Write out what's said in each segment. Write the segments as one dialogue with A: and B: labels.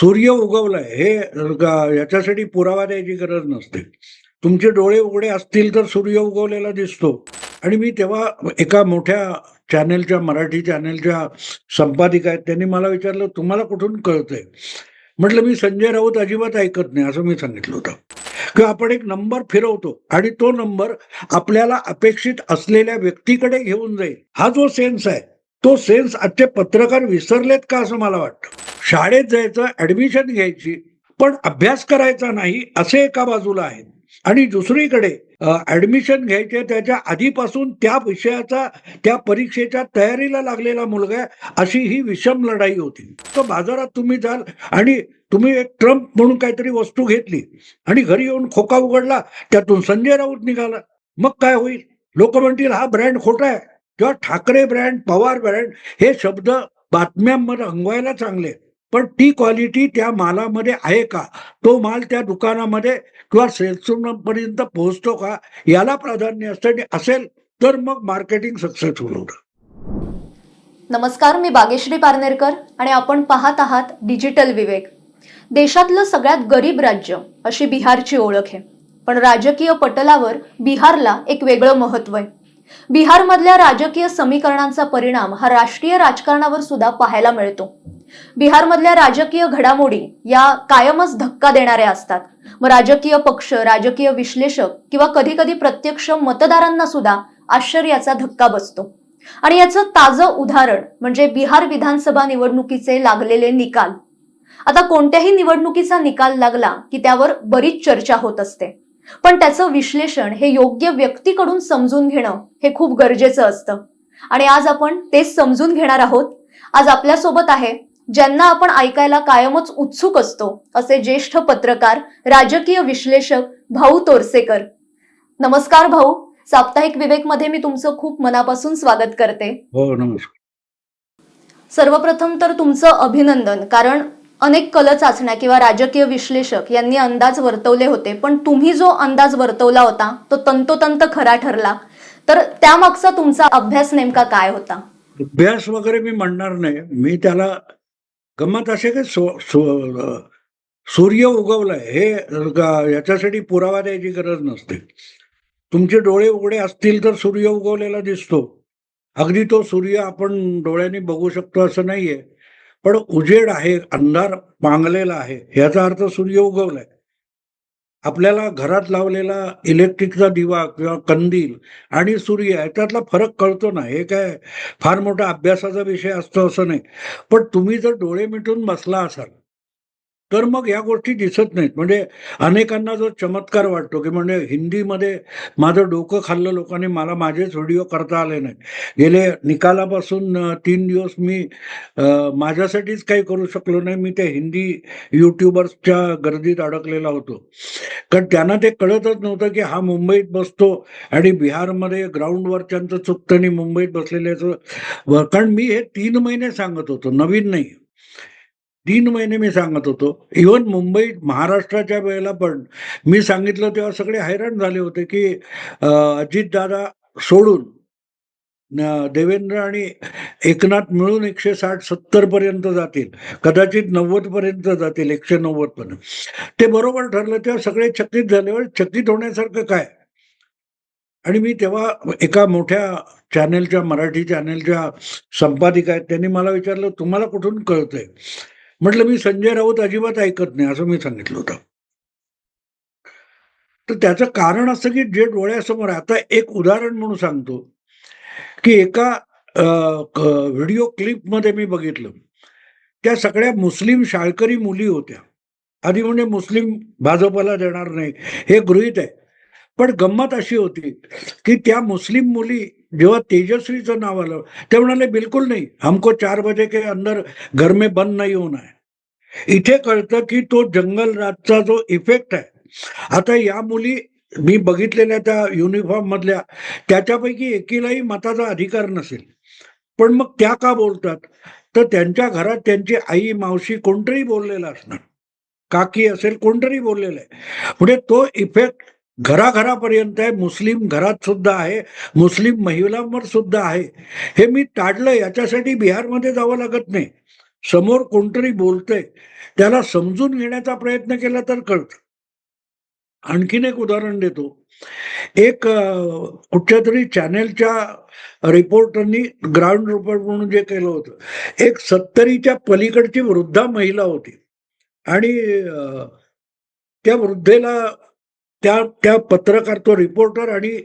A: सूर्य उगवलाय हे याच्यासाठी पुरावा द्यायची गरज नसते. तुमचे डोळे उघडे असतील तर सूर्य उगवलेला दिसतो. आणि मी तेव्हा एका मोठ्या चॅनेलच्या मराठी चॅनेलच्या संपादिका आहेत त्यांनी मला विचारलं तुम्हाला कुठून कळतंय? म्हटलं मी संजय राऊत अजिबात ऐकत नाही असं मी सांगितलं होतं. किंवा आपण एक नंबर फिरवतो आणि तो नंबर आपल्याला अपेक्षित असलेल्या व्यक्तीकडे घेऊन जाईल. हा जो सेन्स आहे तो सेन्स आजचे पत्रकार विसरलेत का असं मला वाटतं? शाळेत जायचं ऍडमिशन घ्यायची पण अभ्यास करायचा नाही असे एका बाजूला आहेत. आणि दुसरीकडे ऍडमिशन घ्यायचे त्याच्या आधीपासून त्या विषयाचा त्या परीक्षेच्या तयारीला लागलेला मुलगा आहे, अशी ही विषम लढाई होती. तर बाजारात तुम्ही जाल आणि तुम्ही एक ट्रम्प म्हणून काहीतरी वस्तू घेतली आणि घरी येऊन खोका उघडला त्यातून संजय राऊत निघाला. मग काय होईल? लोक म्हणतील हा ब्रँड खोटा आहे. किंवा ठाकरे ब्रँड पवार ब्रँड हे शब्द बातम्यांमध्ये अंगवायला चांगले. पण ती क्वालिटी त्या मालामध्ये आहे का? तो माल त्या दुकानामध्ये किंवा सेल्सपर्यंत पोहोचतो का? याला प्राधान्य असतं आणि असेल तर मग मार्केटिंग सक्सेसफुल होतं
B: नमस्कार मी बागेश्री पारनेरकर आणि आपण पाहत आहात डिजिटल विवेक. देशातलं सगळ्यात गरीब राज्य अशी बिहारची ओळख आहे. पण राजकीय पटलावर बिहारला एक वेगळं महत्त्व आहे. बिहारमधल्या राजकीय समीकरणांचा परिणाम हा राष्ट्रीय राजकारणावर सुद्धा पाहायला मिळतो. बिहारमधल्या राजकीय घडामोडी या कायमच धक्का देणाऱ्या असतात. मग राजकीय पक्ष राजकीय विश्लेषक किंवा कधी कधी प्रत्यक्ष मतदारांना सुद्धा आश्चर्याचा धक्का बसतो. आणि याचं ताजं उदाहरण म्हणजे बिहार विधानसभा निवडणुकीचे लागलेले निकाल. आता कोणत्याही निवडणुकीचा निकाल लागला की त्यावर बरीच चर्चा होत असते. पण त्याचं विश्लेषण हे योग्य व्यक्तीकडून समजून घेणं हे खूप गरजेचं असतं. आणि आज आपण तेच समजून घेणार आहोत. आज आपल्यासोबत आहे ज्यांना आपण ऐकायला कायमच उत्सुक असतो असे ज्येष्ठ पत्रकार राजकीय विश्लेषक भाऊ तोरसेकर. नमस्कार भाऊ. साप्ताहिक विवेकमध्ये मी तुमचं खूप मनापासून स्वागत करते.
A: हो नमस्कार.
B: सर्वप्रथम तर तुमचं अभिनंदन कारण अनेक कल चाचण्या किंवा राजकीय विश्लेषक यांनी अंदाज वर्तवले होते पण तुम्ही जो अंदाज वर्तवला होता तो तंतोतंत खरा ठरला. तर त्यामागचा तुमचा अभ्यास नेमका काय होता?
A: अभ्यास वगैरे मी म्हणणार नाही. मी त्याला गमत असे की सूर्य उगवलाय. हे याच्यासाठी पुरावा द्यायची गरज नसते. तुमचे डोळे उघडे असतील तर सूर्य उगवलेला दिसतो. अगदी तो सूर्य आपण डोळ्यांनी बघू शकतो असं नाहीये. पण उजेड आहे अंधार पांगलेला आहे याचा अर्थ सूर्य उगवलाय. आपल्याला घरात लावलेला इलेक्ट्रिकचा दिवा किंवा कंदील आणि सूर्य याच्यातला फरक कळतो ना. हे काय फार मोठा अभ्यासाचा विषय असतो असं नाही. पण तुम्ही जर डोळे मिटून बसला असाल तर मग या गोष्टी दिसत नाहीत. म्हणजे अनेकांना जो चमत्कार वाटतो की म्हणजे हिंदीमध्ये माझं डोकं खाल्लं लोकांनी मला माझेच व्हिडिओ करता आले नाही गेले निकालापासून तीन दिवस मी माझ्यासाठीच काही करू शकलो नाही. मी त्या हिंदी युट्यूबर्सच्या गर्दीत अडकलेला होतो. कारण त्यांना ते कळतच नव्हतं की हा मुंबईत बसतो आणि बिहारमध्ये ग्राउंडवरच्यांचं चुकतं आणि मुंबईत बसलेल्याचं. कारण मी हे तीन महिने सांगत होतो. नवीन नाही. तीन महिने मी सांगत होतो. इव्हन मुंबईत महाराष्ट्राच्या वेळेला पण मी सांगितलं तेव्हा सगळे हैराण झाले होते की अजित दादा सोडून देवेंद्र आणि एकनाथ मिळून एकशे साठ सत्तर पर्यंत जातील. कदाचित नव्वद पर्यंत जातील एकशे नव्वद पर्यंत ते बरोबर ठरलं तेव्हा सगळे चकित झाले. चकित होण्यासारखं काय? आणि मी तेव्हा एका मोठ्या चॅनेलच्या मराठी चॅनेलच्या संपादिका आहेत. त्यांनी मला विचारलं तुम्हाला कुठून कळतंय? म्हटलं मी संजय राऊत अजिबात ऐकत नाही असं मी सांगितलं होतं. तर त्याचं कारण असं की जे डोळ्यासमोर आता एक उदाहरण म्हणून सांगतो की एका व्हिडिओ क्लिपमध्ये मी बघितलं. त्या सगळ्या मुस्लिम शाळकरी मुली होत्या. आधी म्हणजे मुस्लिम भाजपला देणार नाही. हे गृहित आहे. पण गंमत अशी होती की त्या मुस्लिम मुली जेव्हा तेजस्वीचं नाव आलं ते म्हणाले बिलकुल नाही. हमको चार बजे के अंदर घर में बंद नाही होणार इथे कळतं की तो जंगल राजचा जो इफेक्ट आहे. आता या मुली मी बघितलेल्या त्या युनिफॉर्म मधल्या त्याच्यापैकी एकीलाही मताचा अधिकार नसेल. पण मग त्या का बोलतात? तर त्यांच्या घरात त्यांची आई मावशी कोणतरी बोललेला असणार. काकी असेल कोणतरी बोललेलं आहे. म्हणजे तो इफेक्ट घराघरापर्यंत आहे. मुस्लिम घरात सुद्धा आहे. मुस्लिम महिलांवर सुद्धा आहे. हे मी टाळलं. याच्यासाठी बिहारमध्ये जावं लागत नाही. समोर कोणतरी बोलतंय. त्याला समजून घेण्याचा प्रयत्न केला तर कळतं. आणखीन एक उदाहरण देतो. एक कुठच्या तरी चॅनेलच्या रिपोर्टरनी ग्राउंड रिपोर्ट म्हणून जे केलं होतं. एक सत्तरीच्या पलीकडची वृद्धा महिला होती. आणि त्या वृद्धेला त्या त्या पत्रकार तो रिपोर्टर आणि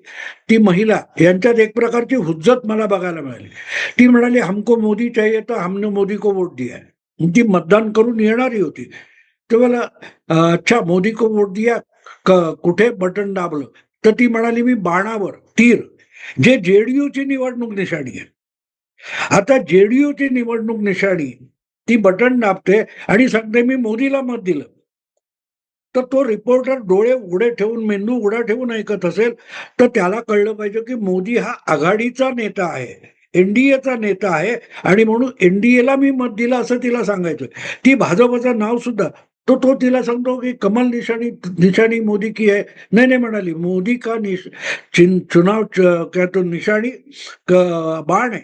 A: ती महिला यांच्यात एक प्रकारची हुज्जत मला बघायला मिळाली. ती म्हणाली हमको मोदी चाहिए तर हमने मोदी को वोट दिया ती मतदान करून येणारी होती. तेव्हा अच्छा मोदी को वोट दिया क- कुठे? बटन दाबलं. तर ती म्हणाली मी बाणावर तीर जे जेडीयूची निवडणूक निशाणी आहे. आता जेडीयूची निवडणूक निशाणी ती बटन दाबते आणि सांगते मी मोदीला मत दिलं. तर तो रिपोर्टर डोळे उघडे ठेवून मेंदू उघडा ठेवून ऐकत असेल तर त्याला कळलं पाहिजे की मोदी हा आघाडीचा नेता आहे एनडीएचा नेता आहे. आणि म्हणून एनडीएला मी मत दिलं असं तिला सांगायचं ती भाजपचं नाव सुद्धा तो तो तिला सांगतो की कमल निशाणी निशाणी मोदी की आहे? नाही नाही म्हणाली. मोदी का निश चिन चुनाव काय तो निशाणी बाण आहे.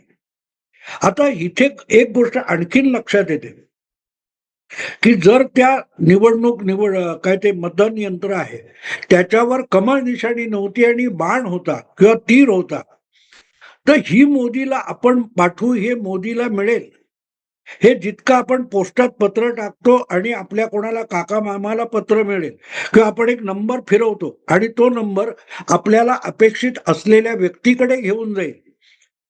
A: आता इथे एक गोष्ट आणखीन लक्षात येते. की जर त्या निवडणूक निवड काय ते मतदान यंत्र आहे त्याच्यावर कमळ निशाणी नव्हती आणि बाण होता किंवा तीर होता तर ही मोदीला आपण पाठवू हे मोदीला मिळेल. हे जितकं आपण पोस्टात पत्र टाकतो आणि आपल्या कोणाला काका मामाला पत्र मिळेल किंवा आपण एक नंबर फिरवतो आणि तो नंबर आपल्याला अपेक्षित असलेल्या व्यक्तीकडे घेऊन जाईल.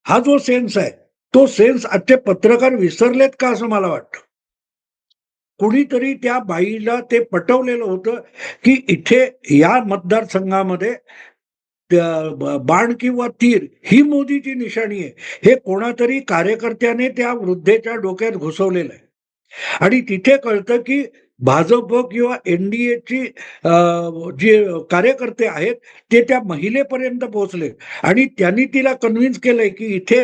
A: हा जो सेन्स आहे तो सेन्स आजचे पत्रकार विसरलेत का असं मला वाटतं? कुणीतरी त्या बाईला ते पटवलेलं होतं की इथे या मतदारसंघामध्ये बाण किंवा तीर ही मोदीची निशाणी आहे. हे कोणातरी कार्यकर्त्याने त्या वृद्धेच्या डोक्यात घुसवलेलं आहे. आणि तिथे कळतं की भाजप किंवा एनडीएची जे कार्यकर्ते आहेत ते त्या महिलेपर्यंत पोहोचले. आणि त्यांनी तिला कन्व्हिन्स केलंय की इथे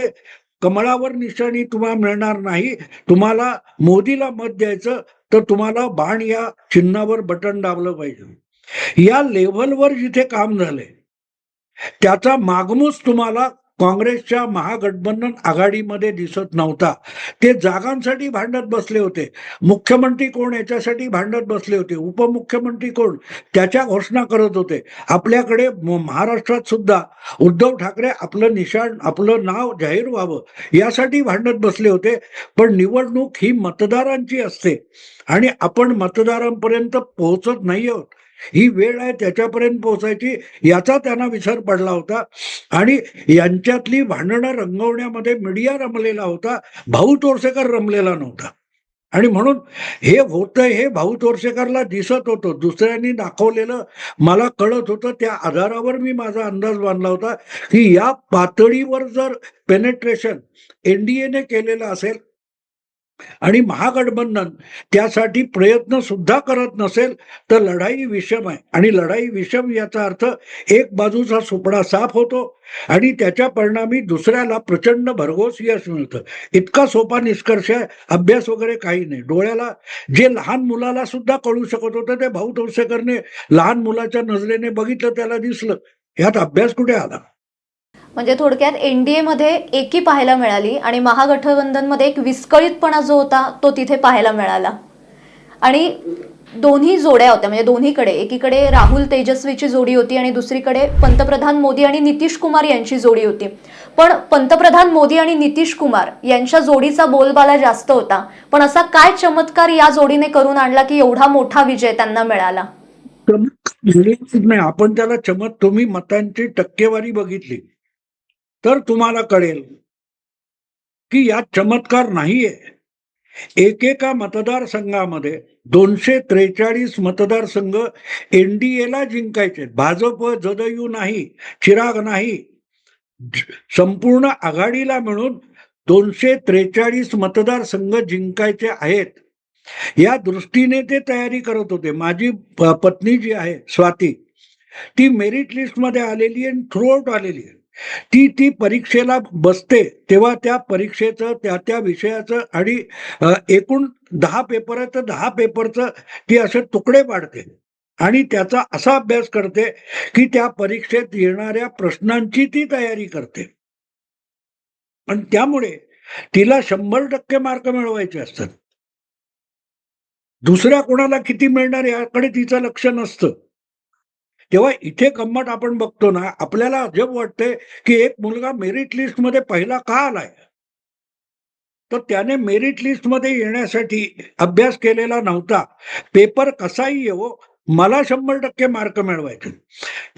A: कमळावर निशाणी तुम्हाला मिळणार नाही. तुम्हाला मोदीला मत द्यायचं तर तुम्हाला बाण या चिन्हावर बटन दाबलं पाहिजे. या लेव्हलवर जिथे काम झालंय त्याचा मागमूस तुम्हाला काँग्रेसच्या महागठबंधन आघाडीमध्ये दिसत नव्हता. ते जागांसाठी भांडत बसले होते. मुख्यमंत्री कोण याच्यासाठी भांडत बसले होते? उपमुख्यमंत्री कोण? त्याच्या घोषणा करत होते. आपल्याकडे महाराष्ट्रात सुद्धा उद्धव ठाकरे आपलं निशाण आपलं नाव जाहीर व्हावं यासाठी भांडत बसले होते. पण निवडणूक ही मतदारांची असते आणि आपण मतदारांपर्यंत पोहोचत नाही आहोत. ही वेळ आहे त्याच्यापर्यंत पोहोचायची याचा त्यांना विसर पडला होता. आणि यांच्यातली भांडणं रंगवण्यामध्ये मीडिया रमलेला होता भाऊ तोरसेकर रमलेला नव्हता. आणि म्हणून हे होतंय हे भाऊ तोरसेकरला दिसत होतं. दुसऱ्यांनी दाखवलेलं मला कळत होतं त्या आधारावर मी माझा अंदाज बांधला होता की या पातळीवर जर पेनेट्रेशन एनडीएने केलेलं असेल आणि महागठबंधन त्यासाठी प्रयत्न सुद्धा करत नसेल तर लढाई विषम आहे. आणि लढाई विषम याचा अर्थ एक बाजूचा सुपडा साफ होतो आणि त्याच्या परिणामी दुसऱ्याला प्रचंड भरघोस यश मिळतं. इतका सोपा निष्कर्ष आहे. अभ्यास वगैरे काही नाही. डोळ्याला जे लहान मुलाला सुद्धा कळू शकत होतं ते भाऊ तोसेकरने लहान मुलाच्या नजरेने बघितलं त्याला दिसलं. यात अभ्यास कुठे आला?
B: म्हणजे थोडक्यात एनडीए मध्ये एकी पाहायला मिळाली आणि महागठबंधनमध्ये एक विस्कळीतपणा जो होता तो तिथे पाहायला मिळाला. आणि दोन्ही जोड्या होत्या म्हणजे दोन्हीकडे. एकीकडे राहुल तेजस्वीची जोडी होती आणि दुसरीकडे पंतप्रधान मोदी आणि नितीश कुमार यांची जोडी होती. पण पंतप्रधान मोदी आणि नितीश कुमार यांच्या जोडीचा बोलबाला जास्त होता. पण असा काय चमत्कार या जोडीने करून आणला की एवढा मोठा विजय त्यांना मिळाला?
A: आपण त्याला चमत तुम्ही मतांची टक्केवारी बघितली. तर तुम्हाला कळेल की यात चमत्कार नाहीये. एकेका मतदारसंघामध्ये दोनशे त्रेचाळीस मतदारसंघ एनडीएला जिंकायचे. भाजप जदयू नाही चिराग नाही. संपूर्ण आघाडीला मिळून दोनशे त्रेचाळीस मतदारसंघ जिंकायचे आहेत. या दृष्टीने ते तयारी करत होते. माझी प- पत्नी जी आहे स्वाती ती मेरिट लिस्टमध्ये आलेली आणि थ्रूआउट आलेली आहे. ती ती परीक्षेला बसते तेव्हा त्या परीक्षेचं त्या त्या विषयाचं आणि एकूण दहा पेपरचं दहा पेपरचं ती असे तुकडे पाडते. आणि त्याचा असा अभ्यास करते की त्या परीक्षेत येणाऱ्या प्रश्नांची ती तयारी करते. पण त्यामुळे तिला शंभर टक्के मार्क मिळवायचे असतात. दुसऱ्या कोणाला किती मिळणार याकडे तिचं लक्ष नसतं. तेव्हा इथे गंमत आपण बघतो ना आपल्याला अजब वाटते की एक मुलगा मेरिट लिस्टमध्ये पहिला का आलाय? तर त्याने मेरिट लिस्टमध्ये येण्यासाठी अभ्यास केलेला नव्हता. पेपर कसाही येवो मला शंभर टक्के मार्क मिळवायचे.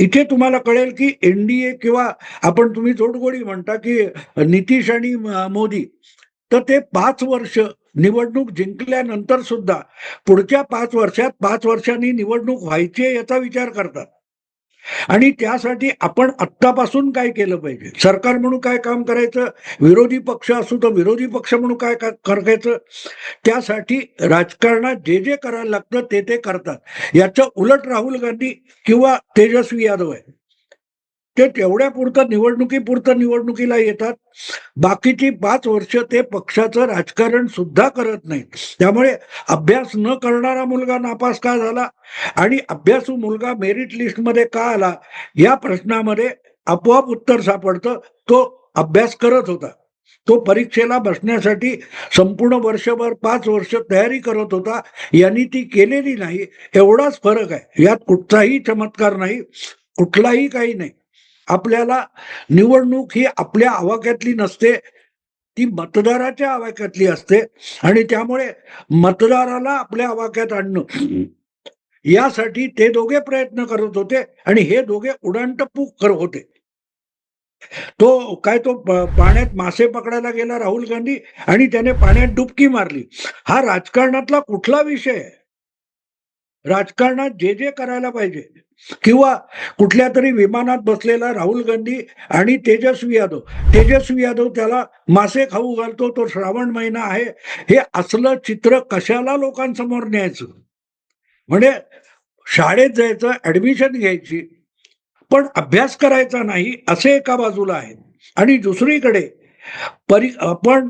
A: इथे तुम्हाला कळेल की एनडीए किंवा आपण तुम्ही जोडगोडी म्हणता की नितीश आणि मोदी तर ते पाच वर्ष निवडणूक जिंकल्यानंतर सुद्धा पुढच्या पाच वर्षात पाच वर्षांनी निवडणूक व्हायची आहे याचा विचार करतात. आणि त्यासाठी आपण आत्तापासून काय केलं पाहिजे? सरकार म्हणून काय काम करायचं? विरोधी पक्ष असू तर विरोधी पक्ष म्हणून काय करायचं? त्यासाठी राजकारणात जे जे करायला लागतं ते ते करतात. याचं उलट राहुल गांधी किंवा तेजस्वी यादव आहे ते तेवढ्या पुरतं निवडणुकीपुरतं निवडणुकीला येतात. बाकीची पाच वर्ष ते पक्षाचं राजकारण सुद्धा करत नाहीत. त्यामुळे अभ्यास न करणारा मुलगा नापास का झाला? आणि अभ्यासू मुलगा मेरिट लिस्टमध्ये का आला? या प्रश्नामध्ये आपोआप उत्तर सापडतं. तो अभ्यास करत होता. तो परीक्षेला बसण्यासाठी संपूर्ण वर्षभर पाच वर्ष तयारी करत होता. यांनी ती केलेली नाही. एवढाच फरक आहे. यात कुठचाही चमत्कार नाही. कुठलाही काही नाही. आपल्याला निवडणूक ही आपल्या आवाक्यातली नसते ती मतदाराच्या आवाक्यातली असते आणि त्यामुळे मतदाराला आपल्या आवाक्यात आणणं. यासाठी ते दोघे प्रयत्न करत होते आणि हे दोघे उडाणटप्पू करत होते. तो काय तो पाण्यात मासे पकडायला गेला राहुल गांधी आणि त्याने पाण्यात डुबकी मारली. हा राजकारणातला कुठला विषय राजकारणात जे जे करायला पाहिजे किंवा कुठल्या तरी विमानात बसलेला राहुल गांधी आणि तेजस्वी यादव. तेजस्वी यादव त्याला मासे खाऊ घालतो तो श्रावण महिना आहे. हे असलं चित्र कशाला लोकांसमोर न्यायचं? म्हणजे शाळेत जायचं ऍडमिशन घ्यायची पण अभ्यास करायचा नाही असे एका बाजूला आहे आणि दुसरीकडे परी आपण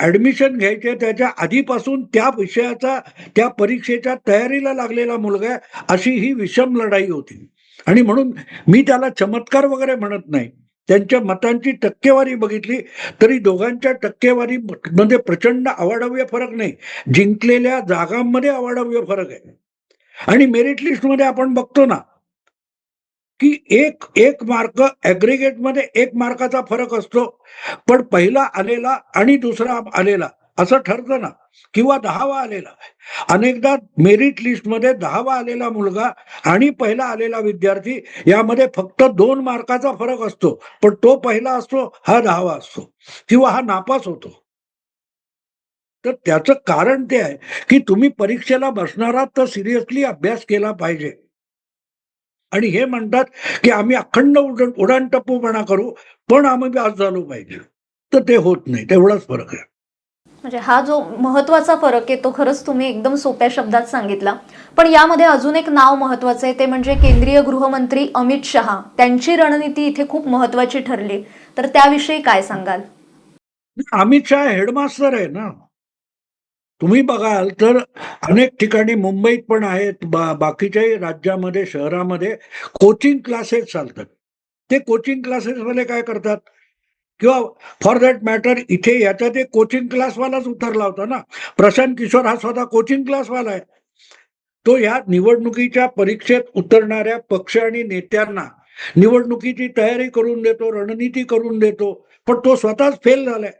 A: ऍडमिशन घ्यायचे त्याच्या आधीपासून त्या विषयाचा त्या परीक्षेच्या तयारीला लागलेला मुलगा अशी ही विषम लढाई होती. आणि म्हणून मी त्याला चमत्कार वगैरे म्हणत नाही. त्यांच्या मतांची टक्केवारी बघितली तरी दोघांच्या टक्केवारी मध्ये प्रचंड अवाढव्य फरक नाही. जिंकलेल्या जागांमध्ये अवाढव्य फरक आहे. आणि मेरिट लिस्टमध्ये आपण बघतो ना की एक एक मार्क ऍग्रिगेटमध्ये एक मार्काचा फरक असतो. पण पहिला आलेला आणि दुसरा आलेला असं ठरतं ना. किंवा दहावा आलेला. अनेकदा मेरिट लिस्टमध्ये दहावा आलेला मुलगा आणि पहिला आलेला विद्यार्थी यामध्ये फक्त दोन मार्काचा फरक असतो. पण तो पहिला असतो हा दहावा असतो. किंवा हा नापास होतो. तर त्याचं कारण ते आहे की तुम्ही परीक्षेला बसणारा तर सिरियसली अभ्यास केला पाहिजे. आणि हे म्हणतात की आम्ही अखंड उडण उडाणटप्पूपणा करू पण आम्ही पास झालो पाहिजे. तर ते होत नाही तेवढाच फरक आहे.
B: म्हणजे हा जो महत्त्वाचा फरक आहे तो खरंच तुम्ही एकदम सोप्या शब्दात सांगितला. पण यामध्ये अजून एक नाव महत्वाचं आहे ते म्हणजे केंद्रीय गृहमंत्री अमित शहा. त्यांची रणनीती इथे खूप महत्वाची ठरली. तर त्याविषयी काय सांगाल?
A: अमित शहा हेडमास्टर आहे ना. तुम्ही बघाल तर अनेक ठिकाणी मुंबईत पण आहेत बा बाकीच्याही राज्यामध्ये शहरामध्ये कोचिंग क्लासेस चालतात. ते कोचिंग क्लासेसमध्ये काय करतात? किंवा फॉर दॅट मॅटर इथे याच्या ते कोचिंग क्लासवालाच उतरला होता ना. प्रशांत किशोर हा स्वतः कोचिंग क्लासवाला आहे. तो या निवडणुकीच्या परीक्षेत उतरणाऱ्या पक्ष आणि नेत्यांना निवडणुकीची तयारी करून देतो रणनीती करून देतो पण तो स्वतःच फेल झालाय.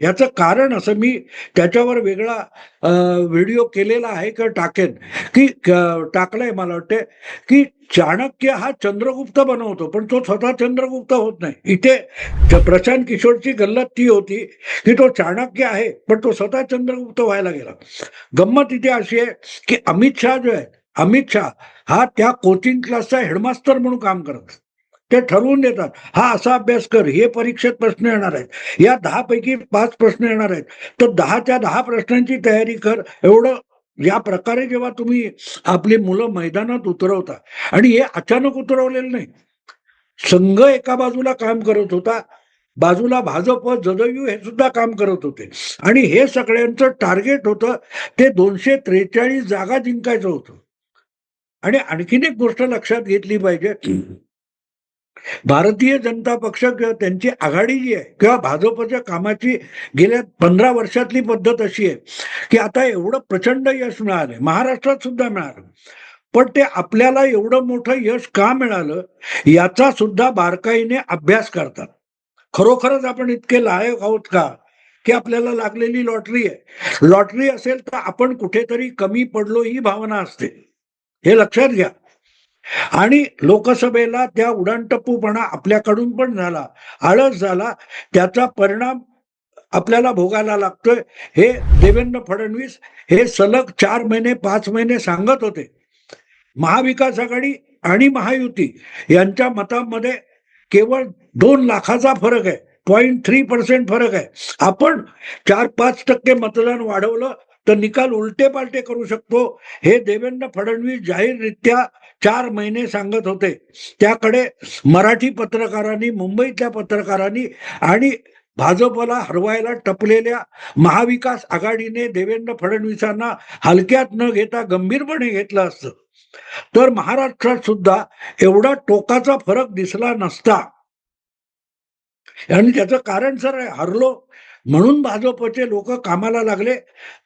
A: याचं कारण असं मी त्याच्यावर वेगळा व्हिडिओ केलेला आहे का टाकेन. की टाकलाय मला वाटते की चाणक्य हा चंद्रगुप्त बनवतो पण तो स्वतः चंद्रगुप्त होत नाही. इथे प्रशांत किशोरची गल्लत ती होती की तो चाणक्य आहे पण तो स्वतः चंद्रगुप्त व्हायला गेला. गंमत इथे अशी आहे की अमित शहा जो आहे अमित शहा हा त्या कोचिंग क्लासचा हेडमास्टर म्हणून काम करत. ते ठरवून देतात. हा असा अभ्यास कर. हे परीक्षेत प्रश्न येणार आहेत. या दहा पैकी पाच प्रश्न येणार आहेत. तर दहाच्या दहा प्रश्नांची तयारी कर. एवढं या प्रकारे जेव्हा तुम्ही आपली मुलं मैदानात उतरवता आणि हे अचानक उतरवलेलं नाही. संघ एका बाजूला काम करत होता. बाजूला भाजप जदयू हे सुद्धा काम करत होते. आणि हे सगळ्यांचं टार्गेट होतं. ते दोनशे त्रेचाळीस जागा जिंकायचं होतं. आणि आणखीन एक गोष्ट लक्षात घेतली पाहिजे. भारतीय जनता पक्ष किंवा त्यांची आघाडी जी आहे किंवा भाजपच्या कामाची गेल्या पंधरा वर्षातली पद्धत अशी आहे की आता एवढं प्रचंड यश मिळालंय महाराष्ट्रात सुद्धा मिळालं. पण ते आपल्याला एवढं मोठं यश का मिळालं याचा सुद्धा बारकाईने अभ्यास करतात. खरोखरच आपण इतके लायक आहोत का की आपल्याला लागलेली लॉटरी आहे. लॉटरी असेल तर आपण कुठेतरी कमी पडलो ही भावना असते. हे लक्षात घ्या. आणि लोकसभेला त्या उडाणटप्पूपणा आपल्याकडून पण झाला आळस झाला. त्याचा परिणाम आपल्याला भोगायला लागतोय. हे देवेंद्र फडणवीस हे सलग चार महिने पाच महिने सांगत होते. महाविकास आघाडी आणि महायुती यांच्या मतामध्ये केवळ दोन लाखाचा फरक आहे. पॉईंट थ्री पर्सेंट फरक आहे. आपण चार पाच टक्के मतदान वाढवलं तर निकाल उलटे पालटे करू शकतो. हे देवेंद्र फडणवीस जाहीररित्या चार महिने सांगत होते. त्याकडे मराठी पत्रकारांनी मुंबईतल्या पत्रकारांनी आणि भाजपला हरवायला टपलेल्या महाविकास आघाडीने देवेंद्र फडणवीसांना हलक्यात न घेता गंभीरपणे घेतलं असतं. तर महाराष्ट्रात सुद्धा एवढा टोकाचा फरक दिसला नसता. आणि त्याचं कारण सर हरलो. म्हणून भाजपचे लोक कामाला लागले.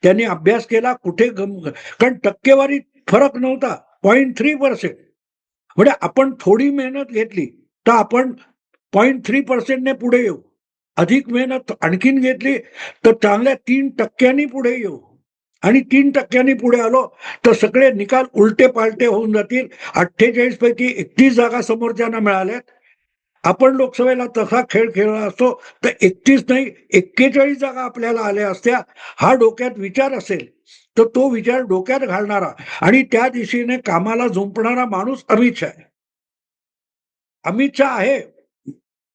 A: त्यांनी अभ्यास केला. कुठे गम कारण टक्केवारीत फरक नव्हता. पॉईंट थ्री पर्सेंट म्हणजे आपण थोडी मेहनत घेतली तर आपण पॉईंट थ्री पर्सेंटने पुढे येऊ. अधिक मेहनत आणखीन घेतली तर चांगल्या तीन टक्क्यांनी पुढे येऊ. आणि तीन टक्क्यांनी पुढे आलो तर सगळे निकाल उलटे पालटे होऊन जातील. अठ्ठेचाळीस पैकी एकतीस जागा समोरच्यांना मिळाल्यात. आपण लोकसभेला तसा खेळ खेळला असतो तर एकतीस नाही एक्केचाळीस जागा आपल्याला आल्या असत्या. हा डोक्यात विचार असेल. तर तो विचार डोक्यात घालणारा आणि त्या दिशेने कामाला झुंपणारा माणूस अमित शहा आहे. अमित शहा आहे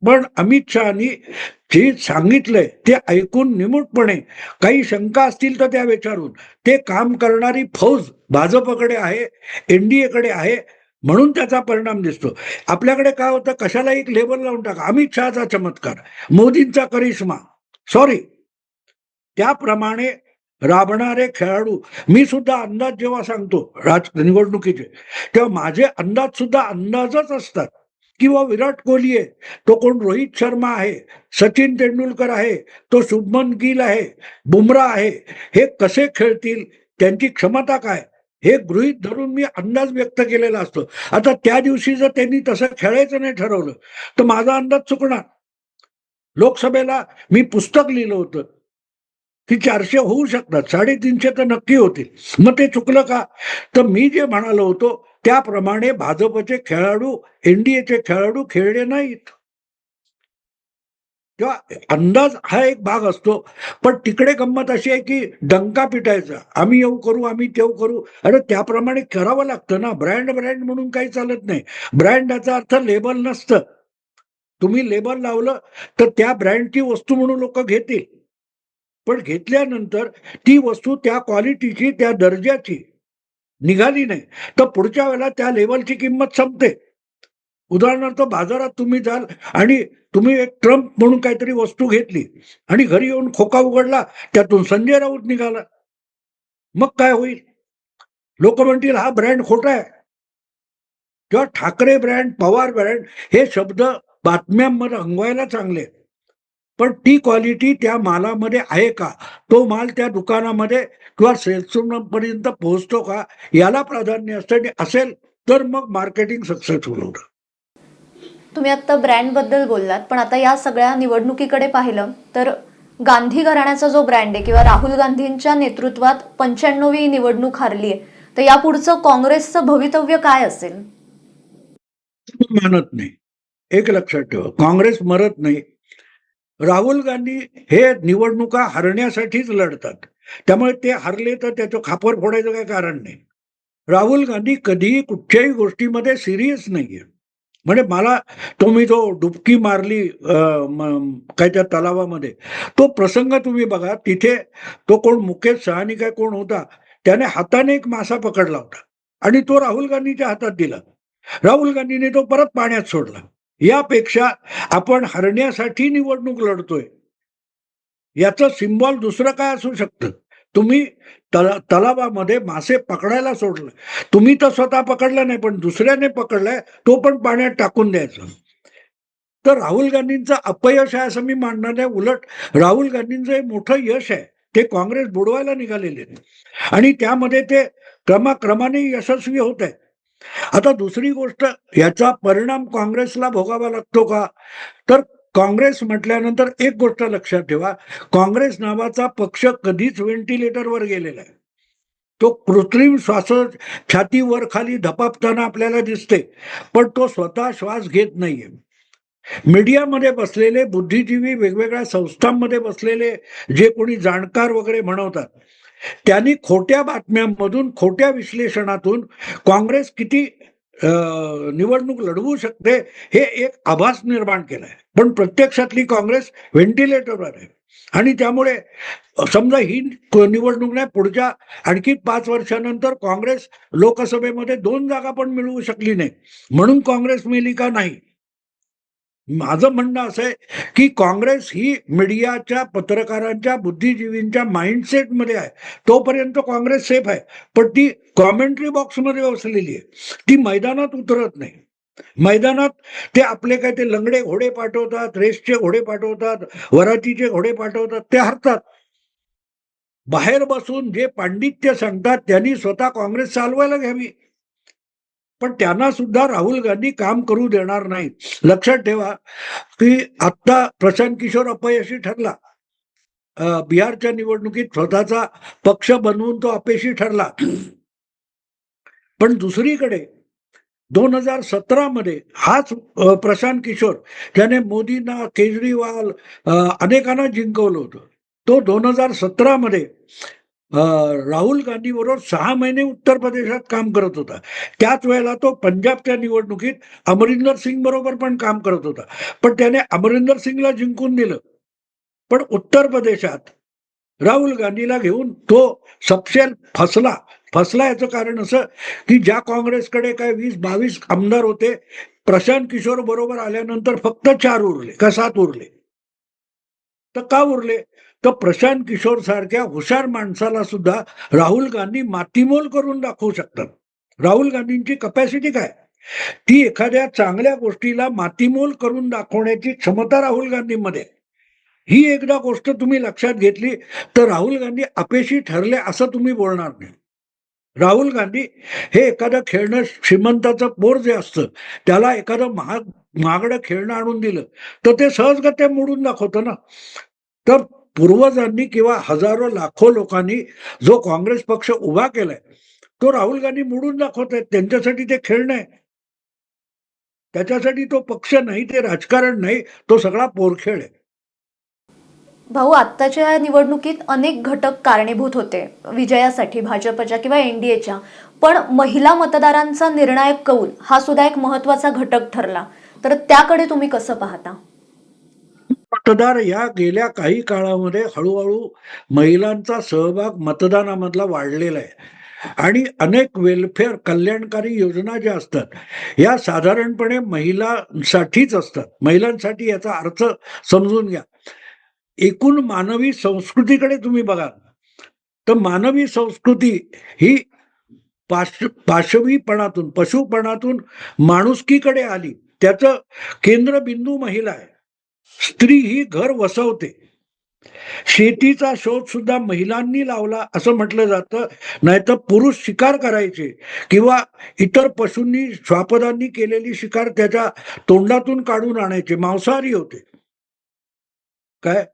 A: पण अमित शहानी जे सांगितलंय ते ऐकून निमूटपणे काही शंका असतील तर त्या विचारून. ते काम करणारी फौज भाजपकडे आहे एनडीएकडे आहे म्हणून त्याचा परिणाम दिसतो. आपल्याकडे काय होतं कशाला एक लेबल लावून टाका. अमित शहाचा चमत्कार मोदींचा करिश्मा. सॉरी त्याप्रमाणे राबणारे खेळाडू. मी सुद्धा अंदाज जेव्हा सांगतो राज निवडणुकीचे तेव्हा माझे अंदाज सुद्धा अंदाजच असतात. किंवा विराट कोहली आहे तो कोण रोहित शर्मा आहे सचिन तेंडुलकर आहे तो शुभमन गिल आहे बुमराह आहे हे कसे खेळतील त्यांची क्षमता काय हे गृहीत धरून मी अंदाज व्यक्त केलेला असतो. आता त्या दिवशी जर त्यांनी तसं खेळायचं नाही ठरवलं तर माझा अंदाज चुकणार. लोकसभेला मी पुस्तक लिहिलं होतं. की चारशे होऊ शकतात साडेतीनशे तर नक्की होतील. मग ते चुकलं का? तर मी जे म्हणालो होतो त्याप्रमाणे भाजपचे खेळाडू एनडीएचे खेळाडू खेळले नाहीत. तेव्हा अंदाज हा एक भाग असतो पण तिकडे गंमत अशी आहे की डंका पिटायचा. आम्ही येऊ करू आम्ही तेव करू. अरे त्याप्रमाणे करावं लागतं ना. ब्रँड ब्रँड म्हणून काही चालत नाही. ब्रँड याचा अर्थ लेबल नसतं. तुम्ही लेबल लावलं तर त्या ब्रँडची वस्तू म्हणून लोक घेतील. पण घेतल्यानंतर ती वस्तू त्या क्वालिटीची त्या दर्जाची निघाली नाही. तर पुढच्या वेळेला त्या लेवलची किंमत संपते. उदाहरणार्थ बाजारात तुम्ही जाल आणि तुम्ही एक ट्रम्प म्हणून काहीतरी वस्तू घेतली आणि घरी येऊन खोका उघडला त्यातून संजय राऊत निघाला. मग काय होईल? लोक म्हणतील हा ब्रँड खोटा आहे. किंवा ठाकरे ब्रँड पवार ब्रँड हे शब्द बातम्यांमध्ये अंगवायला चांगले. आहेत. पण ती क्वालिटी त्या मालामध्ये आहे का? तो माल त्या दुकानामध्ये किंवा सेल्समन पर्यंत पोहोचतो का? याला प्राधान्य असतं आणि असेल तर मग मार्केटिंग सक्सेसफुल होतं.
B: तुम्ही आता ब्रँडबद्दल बोललात पण आता या सगळ्या निवडणुकीकडे पाहिलं तर गांधी घराण्याचा जो ब्रँड आहे किंवा राहुल गांधींच्या नेतृत्वात पंच्याण्णवी निवडणूक हारली आहे तर या पुढचं काँग्रेसचं भवितव्य काय असेल?
A: मानत नाही. एक लक्षात ठेवा काँग्रेस मरत नाही राहुल गांधी हे निवडणुका हरण्यासाठीच लढतात. त्यामुळे ते हरले तर त्याचं खापर फोडायचं काही कारण नाही. राहुल गांधी कधीही कुठच्याही गोष्टीमध्ये सिरियस नाहीये. म्हणजे मला तुम्ही जो डुबकी मारली काय त्या तलावामध्ये तो प्रसंग तुम्ही बघा तिथे तो कोण मुकेश सहानी काय कोण होता त्याने हाताने एक मासा पकडला होता आणि तो राहुल गांधीच्या हातात दिला. राहुल गांधीने तो परत पाण्यात सोडला. यापेक्षा आपण हरण्यासाठी निवडणूक लढतोय. याचं सिम्बॉल दुसरं काय असू शकतं? तुम्ही तला तलावामध्ये मासे पकडायला सोडलं. तुम्ही तर स्वतः पकडला नाही पण दुसऱ्याने पकडलाय तो पण पाण्यात टाकून द्यायचं. तर राहुल गांधींचं अपयश आहे असं मी मानणार नाही. उलट राहुल गांधींचं हे मोठं यश आहे. ते काँग्रेस बुडवायला निघालेले आणि त्यामध्ये ते क्रमाक्रमाने यशस्वी होत आहे आता दुसरी गोष्ट याचा परिणाम काँग्रेसला भोगावा लागतो का? तर काँग्रेस म्हटल्यानंतर एक गोष्ट लक्षात ठेवा काँग्रेस नावाचा पक्ष कधीच व्हेंटिलेटरवर गेलेला आहे. तो कृत्रिम श्वास छातीवर खाली धपापताना आपल्याला दिसते पण तो स्वतः श्वास घेत नाहीये. मीडियामध्ये बसलेले बुद्धिजीवी वेगवेगळ्या संस्थांमध्ये बसलेले जे कोणी जाणकार वगैरे म्हणवतात त्यांनी खोट्या बातम्यांमधून खोट्या विश्लेषणातून काँग्रेस किती निवडणूक लढवू शकते हे एक आभास निर्माण केलाय. पण प्रत्यक्षातली काँग्रेस व्हेंटिलेटरवर आहे. आणि त्यामुळे समजा ही निवडणूक नाही पुढच्या आणखी पाच वर्षानंतर काँग्रेस लोकसभेमध्ये दोन जागा पण मिळवू शकली नाही. म्हणून काँग्रेस मेली का नाही? माझं म्हणणं असं आहे की काँग्रेस ही मीडियाच्या पत्रकारांच्या बुद्धिजीवींच्या माइंडसेटमध्ये आहे. तोपर्यंत काँग्रेस सेफ आहे. पण ती कॉमेंट्री बॉक्समध्ये बसलेली आहे. ती मैदानात उतरत नाही. मैदानात ते आपले काय ते लंगडे घोडे पाठवतात रेसचे घोडे पाठवतात वरातीचे घोडे पाठवतात ते हरतात. बाहेर बसून जे पांडित्य सांगतात त्यांनी स्वतः काँग्रेस चालवायला घ्यावी. पण त्यांना सुद्धा राहुल गांधी काम करू देणार नाही लक्षात ठेवा की आत्ता प्रशांत किशोर अपयशी ठरला. बिहारच्या निवडणुकीत स्वतःचा पक्ष बनवून तो अपयशी ठरला. पण दुसरीकडे दोन हजार सतरा मध्ये हाच प्रशांत किशोर ज्याने मोदींना केजरीवाल अनेकांना जिंकवलं होतं. तो दोन हजार सतरा मध्ये राहुल गांधी बरोबर सहा महिने उत्तर प्रदेशात काम करत होता. त्याच वेळेला तो पंजाबच्या निवडणुकीत अमरिंदर सिंग बरोबर पण काम करत होता. पण त्याने अमरिंदर सिंगला जिंकून दिलं. पण उत्तर प्रदेशात राहुल गांधीला घेऊन तो सपशेल फसला. फसला याचं कारण असं की ज्या काँग्रेसकडे काय वीस बावीस आमदार होते प्रशांत किशोर बरोबर आल्यानंतर फक्त चार उरले का सात उरले. तर का उरले? तर प्रशांत किशोर सारख्या हुशार माणसाला सुद्धा राहुल गांधी मातीमोल करून दाखवू शकतात. राहुल गांधींची कपॅसिटी काय? ती एखाद्या चांगल्या गोष्टीला मातीमोल करून दाखवण्याची क्षमता राहुल गांधीमध्ये ही एकदा गोष्ट तुम्ही लक्षात घेतली तर राहुल गांधी अपेशी ठरले असं तुम्ही बोलणार नाही. राहुल गांधी हे एखादं खेळणं श्रीमंताचं पोर जे असतं त्याला एखादं महाग महागडं खेळणं आणून दिलं तर ते सहजगत्या मोडून दाखवतं ना. तर पूर्वजांनी किंवा हजारो लाखो लोकांनी जो काँग्रेस पक्ष उभा केलाय तो राहुल गांधी मोडून दाखवत आहेत त्यांच्यासाठी ते खेळणं आहे त्याच्यासाठी तो पक्ष नाही ते राजकारण नाही तो सगळा पोरखेळ आहे.
B: भाऊ आत्ताच्या या निवडणुकीत अनेक घटक कारणीभूत होते विजयासाठी भाजपच्या किंवा एनडीएच्या. पण महिला मतदारांचा निर्णायक कौल हा सुद्धा एक महत्त्वाचा घटक ठरला. तर त्याकडे तुम्ही कसं पाहता?
A: मतदार या गेल्या काही काळामध्ये हळूहळू महिलांचा सहभाग मतदानामधला वाढलेला आहे. आणि अनेक वेलफेअर कल्याणकारी योजना ज्या असतात या साधारणपणे महिलांसाठीच असतात. महिलांसाठी याचा अर्थ समजून घ्या. एकूण मानवी संस्कृतीकडे तुम्ही बघाल तर मानवी संस्कृती ही पाश पाशवीपणातून पशुपणातून माणुसकीकडे आली. त्याचं केंद्रबिंदू महिला आहे. स्त्री ही घर वसवते. शेतीचा शोध सुद्धा महिलांनी लावला असं म्हटलं जातं. नाहीतर पुरुष शिकार करायचे किंवा इतर पशूंनी स्वापदांनी केलेली शिकार त्याच्या तोंडातून काढून आणायचे. मांसाहारी होते. काय?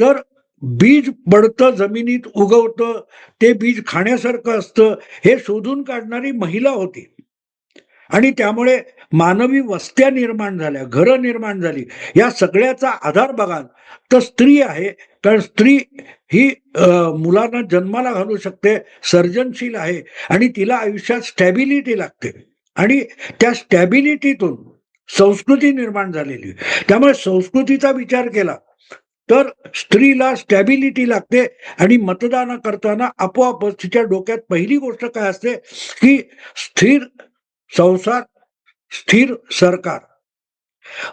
A: तर बीज पडतं जमिनीत उगवतं ते बीज खाण्यासारखं असतं हे शोधून काढणारी महिला होती. आणि त्यामुळे मानवी वस्त्या निर्माण झाल्या घरं निर्माण झाली. या सगळ्याचा आधार बघाल तर स्त्री आहे कारण स्त्री ही मुलांना जन्माला घालू शकते सर्जनशील आहे आणि तिला आयुष्यात स्टॅबिलिटी लागते. आणि त्या स्टॅबिलिटीतून संस्कृती निर्माण झालेली त्यामुळे संस्कृतीचा विचार केला तर स्त्रीला स्टॅबिलिटी लागते आणि मतदान करताना आपोआपच तिच्या डोक्यात पहिली गोष्ट काय असते की स्थिर संसार स्थिर सरकार.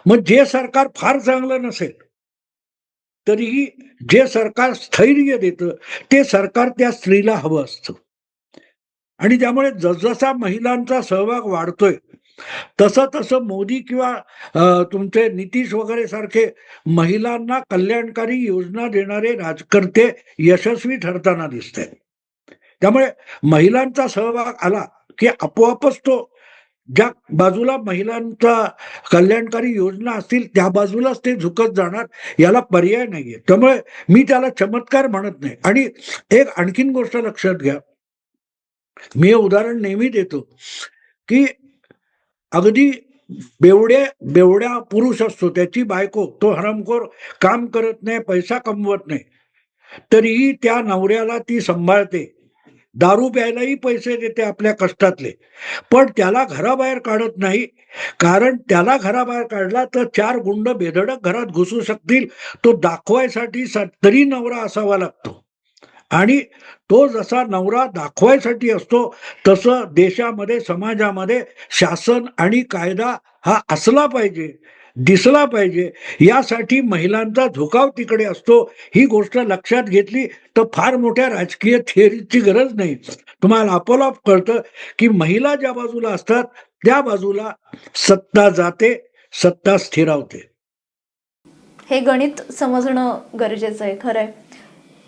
A: मग जे सरकार फार चांगलं नसेल तरीही जे सरकार स्थैर्य देतं ते सरकार त्या स्त्रीला हवं असतं. आणि त्यामुळे जसजसा महिलांचा सहभाग वाढतोय तसं तसं मोदी किंवा तुमचे नितीश वगैरे सारखे महिलांना कल्याणकारी योजना देणारे राजकर्ते यशस्वी ठरताना दिसते त्यामुळे महिलांचा सहभाग आला की आपोआपच तो ज्या बाजूला महिलांचा कल्याणकारी योजना असतील त्या बाजूलाच ते झुकत जाणार याला पर्याय नाहीये. त्यामुळे मी त्याला चमत्कार म्हणत नाही. आणि एक आणखीन गोष्ट लक्षात घ्या. मी हे उदाहरण नेहमी देतो की अगदी बेवड्या बेवड्या पुरुष असतो त्याची बायको तो हरमखोर काम करत नाही पैसा कमवत नाही तरीही त्या नवऱ्याला ती सांभाळते. दारू प्यायलाही पैसे देते आपल्या कष्टातले. पण त्याला घराबाहेर काढत नाही. कारण त्याला घराबाहेर काढला तर चार गुंड बेधडक घरात घुसू शकतील. तो दाखवायसाठी तरी नवरा असावा लागतो. आणि तो जसा नवरा दाखवायसाठी असतो तसं देशामध्ये समाजामध्ये शासन आणि कायदा हा असला पाहिजे. दिसला पाहिजे. यासाठी महिलांचा झुकाव तिकडे असतो. ही गोष्ट लक्षात घेतली तर फार मोठ्या राजकीय थिअरीची गरज नाही. तुम्हाला आपोआप कळतं की महिला ज्या बाजूला असतात त्या बाजूला सत्ता जाते सत्ता स्थिरावते.
B: हे गणित समजणं गरजेचं आहे खरं आहे.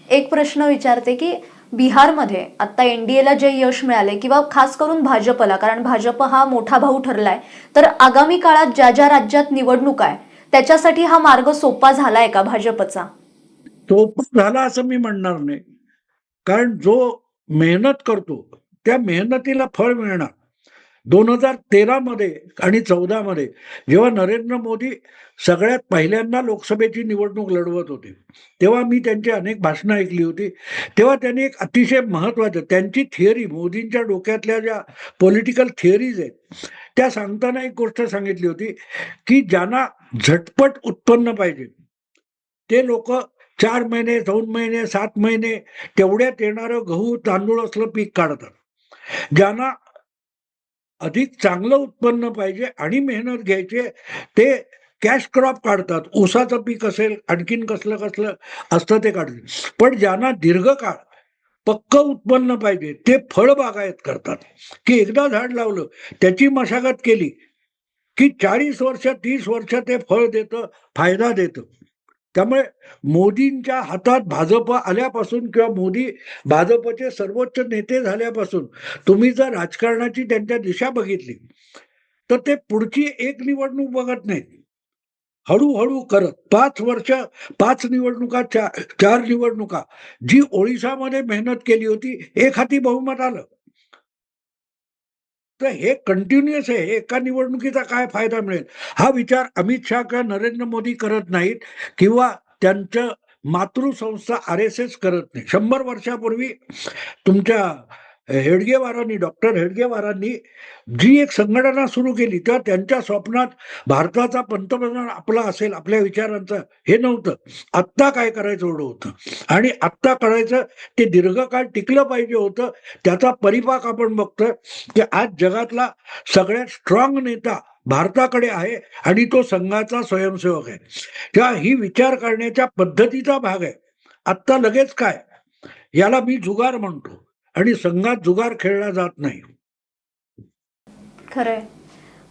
B: एक प्रश्न विचारते की बिहारमध्ये आता एन डी एला जे यश मिळाले किंवा खास करून भाजपला कारण भाजप हा मोठा भाऊ ठरलाय तर आगामी काळात ज्या ज्या राज्यात निवडणूक आहे त्याच्यासाठी हा मार्ग सोपा झालाय का भाजपचा?
A: तो झाला असं मी म्हणणार नाही. कारण जो मेहनत करतो त्या मेहनतीला फळ मिळणार. दोन हजार तेरा मध्ये आणि चौदामध्ये जेव्हा नरेंद्र मोदी सगळ्यात पहिल्यांदा लोकसभेची निवडणूक लढवत होते तेव्हा मी त्यांची अनेक भाषणं ऐकली होती. तेव्हा त्यांनी एक अतिशय महत्वाचं त्यांची थिअरी मोदींच्या डोक्यातल्या ज्या पॉलिटिकल थिअरीज आहेत त्या सांगताना एक गोष्ट सांगितली होती की ज्यांना झटपट उत्पन्न पाहिजे ते लोक चार महिने दोन महिने सात महिने तेवढ्यात येणारं गहू तांदूळ असलं पीक काढतात. ज्यांना अधिक चांगलं उत्पन्न पाहिजे आणि मेहनत घ्यायची ते कॅश क्रॉप काढतात. ऊसाचं पीक असेल आणखीन कसलं कसलं असतं ते काढतात. पण ज्यांना दीर्घकाळ पक्क उत्पन्न पाहिजे ते फळ बागायत करतात. की एकदा झाड लावलं त्याची मशागत केली की चाळीस वर्ष तीस वर्ष ते फळ देतं फायदा देतं. त्यामुळे मोदींच्या हातात भाजप आल्यापासून किंवा मोदी भाजपचे सर्वोच्च नेते झाल्यापासून तुम्ही जर राजकारणाची त्यांच्या दिशा बघितली तर ते पुढची एक निवडणूक बघत नाहीत. हळूहळू करत पाच वर्ष पाच निवडणुका चार चार निवडणुका जी ओडिशामध्ये मेहनत केली होती एक हाती बहुमत आलं. तर हे कंटिन्युअस आहे. एका निवडणुकीचा काय फायदा मिळेल? हा विचार अमित शहा किंवा नरेंद्र मोदी करत नाहीत किंवा त्यांचं मातृसंस्था आर एस एस करत नाही. शंभर वर्षापूर्वी तुमच्या हेडगेवारांनी डॉक्टर हेडगेवारांनी जी एक संघटना सुरू केली तेव्हा त्यांच्या स्वप्नात भारताचा पंतप्रधान आपला असेल आपल्या विचारांचं हे नव्हतं. आत्ता काय करायचं एवढं होतं? आणि आत्ता करायचं ते दीर्घकाळ टिकलं पाहिजे होतं. त्याचा परिपाक आपण बघतोय की आज जगातला सगळ्यात स्ट्रॉंग नेता भारताकडे आहे आणि तो संघाचा स्वयंसेवक आहे. तेव्हा ही विचार करण्याच्या पद्धतीचा भाग आहे. आत्ता लगेच काय? याला मी जुगार म्हणतो. आणि संघात जुगार खेळला जात नाही.
B: खरंय.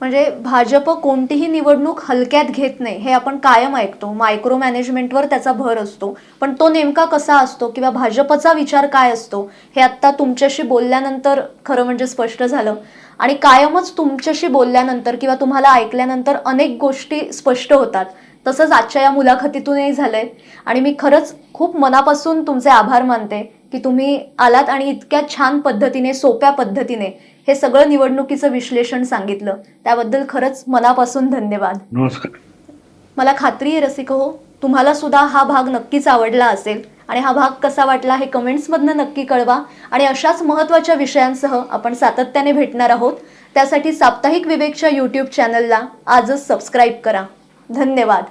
B: म्हणजे भाजप कोणतीही निवडणूक हलक्यात घेत नाही हे आपण कायम ऐकतो. मायक्रो मॅनेजमेंटवर त्याचा भर असतो. पण तो नेमका कसा असतो किंवा भाजपचा विचार काय असतो हे आत्ता तुमच्याशी बोलल्यानंतर खरं म्हणजे स्पष्ट झालं. आणि कायमच तुमच्याशी बोलल्यानंतर किंवा तुम्हाला ऐकल्यानंतर अनेक गोष्टी स्पष्ट होतात. तसंच आजच्या या मुलाखतीतूनही झालंय. आणि मी खरंच खूप मनापासून तुमचे आभार मानते. की तुम्ही आलात आणि इतक्या छान पद्धतीने सोप्या पद्धतीने हे सगळं निवडणुकीचं विश्लेषण सांगितलं. त्याबद्दल खरंच मनापासून धन्यवाद.
A: नमस्कार.
B: मला खात्री आहे रसिक हो तुम्हाला सुद्धा हा भाग नक्कीच आवडला असेल. आणि हा भाग कसा वाटला हे कमेंट्समधनं नक्की कळवा. आणि अशाच महत्त्वाच्या विषयांसह आपण सातत्याने भेटणार आहोत. त्यासाठी साप्ताहिक विवेकच्या यूट्यूब चॅनलला आजच सबस्क्राईब करा. धन्यवाद.